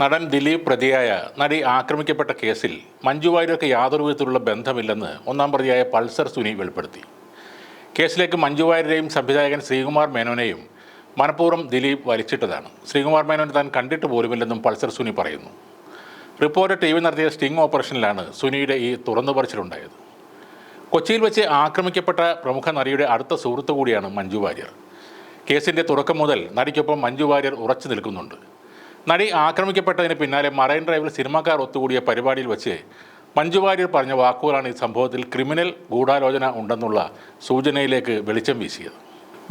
നടൻ ദിലീപ് പ്രതിയായ നടി ആക്രമിക്കപ്പെട്ട കേസിൽ മഞ്ജു വാര്യർക്ക് യാതൊരു വിധത്തിലുള്ള ബന്ധമില്ലെന്ന് ഒന്നാം പ്രതിയായ പൾസർ സുനി വെളിപ്പെടുത്തി. കേസിലേക്ക് മഞ്ജു വാര്യരെയും സംവിധായകൻ ശ്രീകുമാർ മേനോനെയും മനഃപൂർവം ദിലീപ് വലിച്ചിട്ടതാണ്. ശ്രീകുമാർ മേനോൻ താൻ കണ്ടിട്ട് പോലുമില്ലെന്നും പൾസർ സുനി പറയുന്നു. റിപ്പോർട്ട് ടി വി നടത്തിയ സ്റ്റിംഗ് ഓപ്പറേഷനിലാണ് സുനിയുടെ ഈ തുറന്നു പറച്ചിലുണ്ടായത്. കൊച്ചിയിൽ വെച്ച് ആക്രമിക്കപ്പെട്ട പ്രമുഖ നടിയുടെ അടുത്ത സുഹൃത്തു കൂടിയാണ് മഞ്ജു വാര്യർ. കേസിന്റെ തുടക്കം മുതൽ നടിക്കൊപ്പം മഞ്ജു വാര്യർ ഉറച്ചു നിൽക്കുന്നുണ്ട്. നടി ആക്രമിക്കപ്പെട്ടതിന് പിന്നാലെ മറൈൻ ഡ്രൈവിൽ സിനിമാക്കാർ ഒത്തുകൂടിയ പരിപാടിയിൽ വെച്ച് മഞ്ജു വാര്യർ പറഞ്ഞ വാക്കുകളാണ് ഈ സംഭവത്തിൽ ക്രിമിനൽ ഗൂഢാലോചന ഉണ്ടെന്നുള്ള സൂചനയിലേക്ക് വെളിച്ചം വീശിയത്.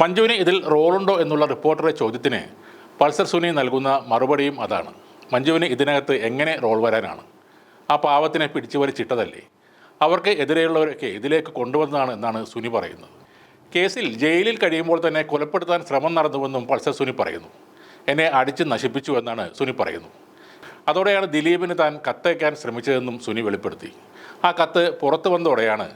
മഞ്ജുവിന് ഇതിൽ റോളുണ്ടോ എന്നുള്ള റിപ്പോർട്ടറെ ചോദ്യത്തിന് പൾസർ സുനി നൽകുന്ന മറുപടിയും അതാണ്. മഞ്ജുവിന് ഇതിനകത്ത് എങ്ങനെ റോൾ വരാനാണ്? ആ പാവത്തിനെ പിടിച്ചു വലിച്ചിട്ടതല്ലേ അവർക്ക് എതിരെയുള്ളവരൊക്കെ ഇതിലേക്ക് കൊണ്ടുവന്നതാണ് എന്നാണ് സുനി പറയുന്നത്. കേസിൽ ജയിലിൽ കഴിയുമ്പോൾ തന്നെ കൊലപ്പെടുത്താൻ ശ്രമം നടന്നുവെന്നും പൾസർ സുനി പറയുന്നു. എന്നെ അടിച്ച് നശിപ്പിച്ചു എന്നാണ് സുനി പറയുന്നു. അതോടെയാണ് ദിലീപിന് താൻ കത്തയക്കാൻ ശ്രമിച്ചതെന്നും സുനി വെളിപ്പെടുത്തി. ആ കത്ത് പുറത്തു വന്നതോടെയാണ്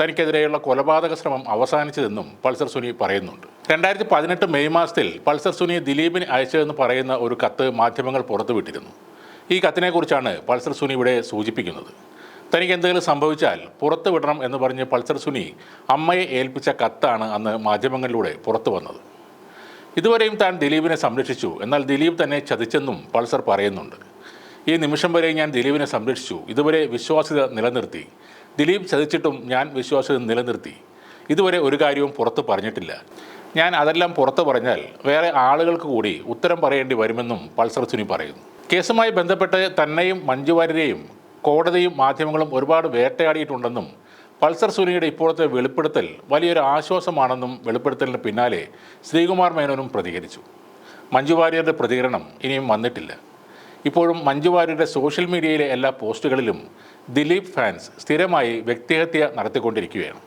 തനിക്കെതിരെയുള്ള കൊലപാതക ശ്രമം അവസാനിച്ചതെന്നും പൾസർ സുനി പറയുന്നുണ്ട്. രണ്ടായിരത്തി പതിനെട്ട് മെയ് മാസത്തിൽ പൾസർ സുനി ദിലീപിന് അയച്ചതെന്ന് പറയുന്ന ഒരു കത്ത് മാധ്യമങ്ങൾ പുറത്തുവിട്ടിരുന്നു. ഈ കത്തിനെക്കുറിച്ചാണ് പൾസർ സുനി ഇവിടെ സൂചിപ്പിക്കുന്നത്. തനിക്ക് എന്തെങ്കിലും സംഭവിച്ചാൽ പുറത്തു വിടണം എന്ന് പറഞ്ഞ് പൾസർ സുനി അമ്മയെ ഏൽപ്പിച്ച കത്താണ് അന്ന് മാധ്യമങ്ങളിലൂടെ പുറത്തു വന്നത്. ഇതുവരെയും താൻ ദിലീപിനെ സംരക്ഷിച്ചു. എന്നാൽ ദിലീപ് തന്നെ ചതിച്ചെന്നും പൾസർ പറയുന്നുണ്ട്. ഈ നിമിഷം വരെ ഞാൻ ദിലീപിനെ സംരക്ഷിച്ചു. ഇതുവരെ വിശ്വാസ്യത നിലനിർത്തി. ദിലീപ് ചതിച്ചിട്ടും ഞാൻ വിശ്വാസ്യത നിലനിർത്തി. ഇതുവരെ ഒരു കാര്യവും പുറത്ത് പറഞ്ഞിട്ടില്ല. ഞാൻ അതെല്ലാം പുറത്ത് പറഞ്ഞാൽ വേറെ ആളുകൾക്ക് കൂടി ഉത്തരം പറയേണ്ടി വരുമെന്നും പൾസർ സുനി പറയുന്നു. കേസുമായി ബന്ധപ്പെട്ട് തന്നെയും മഞ്ജുവാര്യരെയും കോടതിയും മാധ്യമങ്ങളും ഒരുപാട് വേട്ടയാടിയിട്ടുണ്ടെന്നും പൾസർ സുനിയുടെ ഇപ്പോഴത്തെ വെളിപ്പെടുത്തൽ വലിയൊരു ആശ്വാസമാണെന്നും വെളിപ്പെടുത്തലിന് പിന്നാലെ ശ്രീകുമാർ മേനോനും പ്രതികരിച്ചു. മഞ്ജു വാര്യരുടെ പ്രതികരണം ഇനിയും വന്നിട്ടില്ല. ഇപ്പോഴും മഞ്ജു വാര്യരുടെ സോഷ്യൽ മീഡിയയിലെ എല്ലാ പോസ്റ്റുകളിലും ദിലീപ് ഫാൻസ് സ്ഥിരമായി വ്യക്തിഹത്യ നടത്തിക്കൊണ്ടിരിക്കുകയാണ്.